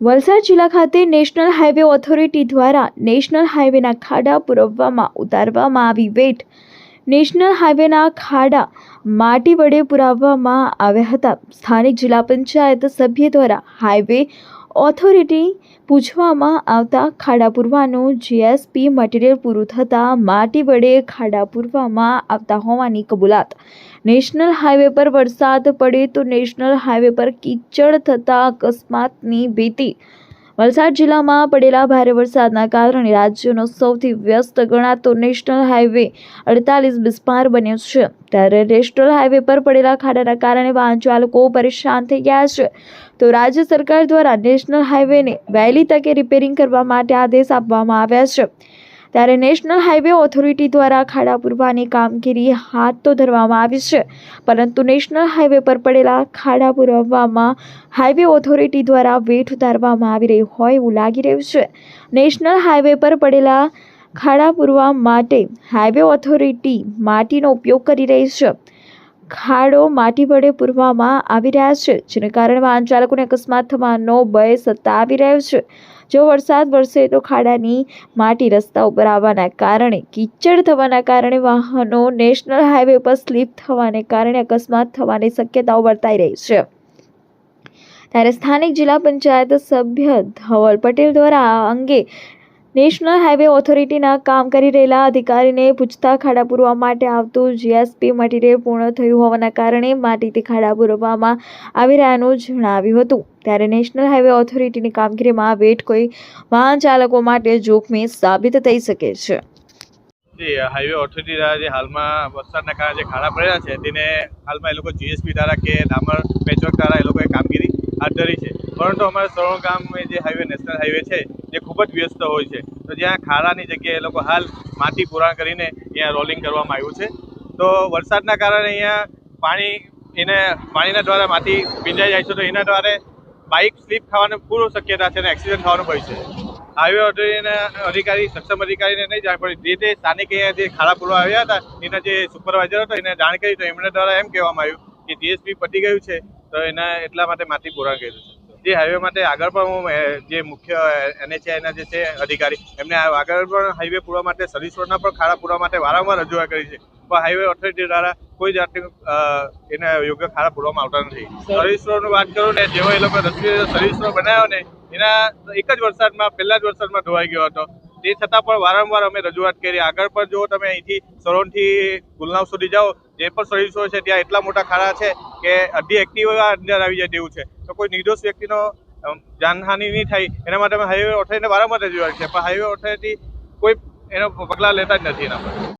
વલસાડ જિલ્લા ખાતે national highway authority દ્વારા નેશનલ હાઈવેના ખાડા પુરવવામાં ઉતારવામાં આવી વેટ. નેશનલ હાઈવેના ખાડા માટી વડે પુરાવવામાં આવ્યા હતા. સ્થાનિક જિલ્લા પંચાયત સભ્ય દ્વારા હાઈવે ઓથોરિટી પૂછવામાં આવતા ખાડા પૂરવાનું જીએસપી મટીરિયલ પૂરું થતાં માટી વડે ખાડા પૂરવામાં આવતા હોવાની કબૂલાત. નેશનલ હાઈવે પર વરસાદ પડે તો નેશનલ હાઈવે પર કીચડ થતા અકસ્માતની ભીતિ. વલસાડ જિલ્લામાં પડેલા ભારે વરસાદના કારણે રાજ્યનો સૌથી વ્યસ્ત ગણાતો નેશનલ હાઈવે અડતાલીસ બિસ્માર બન્યો છે. ત્યારે નેશનલ હાઈવે પર પડેલા ખાડાના કારણે વાહન ચાલકો પરેશાન થઈ ગયા છે. તો રાજ્ય સરકાર દ્વારા નેશનલ હાઈવેને વહેલી તકે રિપેરિંગ કરવા માટે આદેશ આપવામાં આવ્યા છે. ત્યારે નેશનલ હાઈવે ઓથોરિટી દ્વારા ખાડા પૂરવાની કામગીરી હાથ તો ધરવામાં આવી છે, પરંતુ નેશનલ હાઈવે પર પડેલા ખાડા પૂરવામાં હાઈવે ઓથોરિટી દ્વારા વેઠ ઉતારવામાં આવી રહી હોય એવું લાગી રહ્યું છે. નેશનલ હાઈવે પર પડેલા ખાડા પૂરવા માટે હાઈવે ઓથોરિટી માટીનો ઉપયોગ કરી રહી છે. ખાડો માટી વડે પૂરવામાં આવી રહ્યા છે, જેને કારણે વાહન ચાલકોને અકસ્માત થવાનો ભય સતાવી રહ્યો છે. જો વરસાદ વરસે તો ખાડાની માટી રસ્તા ઉપર આવવાના કારણે, કીચડ થવાના કારણે વાહનો નેશનલ હાઈવે પર સ્લીપ થવાને કારણે અકસ્માત થવાની શક્યતાઓ વર્તાઈ રહી છે. ત્યારે સ્થાનિક જિલ્લા પંચાયત સભ્ય ધવલ પટેલ દ્વારા આ અંગે નેશનલ હાઈવે ઓથોરિટીના કામ કરી રહેલા અધિકારીને પૂછતા ખાડા પૂરવા માટે આવતું જીએસપી મટીરિયલ પૂર્ણ થયું હોવાના કારણે માટીથી ખાડા પૂરવામાં આવી રહ્યાનું જણાવ્યું હતું. ત્યારે નેશનલ હાઈવે ઓથોરિટીની કામગીરીમાં વેટ કોઈ વાહન ચાલકો માટે જોખમી સાબિત થઈ શકે છે. જે હાઈવે ઓથોરિટી દ્વારા જે હાલમાં વરસાદના કારણે જે ખાડા પડેલા છે, તેને હાલમાં એ લોકો જીએસપી દ્વારા કે ડામર પેચવર્ક દ્વારા એ લોકોએ કામગીરી હાથ ધરી છે. પરંતુ અમારા સરોણ ગામ જે હાઈવે નેશનલ હાઈવે છે જે ખૂબ જ વ્યસ્ત હોય છે. તો જ્યાં ખાડાની જગ્યાએ એ લોકો હાલ માટી પુરાણ કરીને અહીંયા રોલિંગ કરવામાં આવ્યું છે. તો વરસાદના કારણે અહીંયા પાણી એને પાણીના દ્વારા માટી ભીંજાઈ જાય છે. તો એના દ્વારા બાઇક સ્લીપ થવાની પૂરું શક્યતા છે અને એક્સિડન્ટ થવાનું ભય છે. હાઈવે ઓથોરિટીના અધિકારી, સક્ષમ અધિકારીને નહીં જાણ પડી. જે તે સ્થાનિક અહીંયા જે ખાડા પૂરવા આવ્યા હતા, એના જે સુપરવાઇઝર હતો, એને જાણ કરી તો એમના દ્વારા એમ કહેવામાં આવ્યું કે જીએસપી પતી ગયું છે. તો એના એટલા માટે માટી પુરાણ કર્યું છે. જે હાઈવે માટે આગળ પણ હું જે મુખ્ય એનએચઆઈના જે છે અધિકારી, એમને આગળ પણ હાઈવે પૂરવા માટે સર્વિસ રોડના પણ ખાડા પૂરવા માટે વારંવાર રજૂઆત કરી છે. પણ હાઈવે ઓથોરિટી દ્વારા કોઈ જાતની એને યોગ્ય ખાડા પૂરવામાં આવતા નથી. સર્વિસ રોડની વાત કરું ને, જેવો એ લોકો સર્વિસ રોડ બનાવ્યો ને, એના એક જ વરસાદમાં, પહેલા જ વરસાદમાં ધોવાઈ ગયો હતો. તે છતાં પણ વારંવાર અમે રજૂઆત કરી. આગળ પણ જો તમે અહીંથી સરોણથી ગુલનાવ સુધી જાઓ, જે પણ સર્વિસો છે ત્યાં એટલા મોટા ખાડા છે કે અડધી એક્ટિવા અંદર આવી જાય તેવું છે. તો કોઈ નિર્દોષ વ્યક્તિનો જાનહાનિ નહીં થાય. એના માટે અમે હાઈવે ઓથોરિટીને વારંવાર રજૂઆત છે. પણ હાઈવે ઓથોરિટી કોઈ એનો પગલાં લેતા જ નથી એના પર.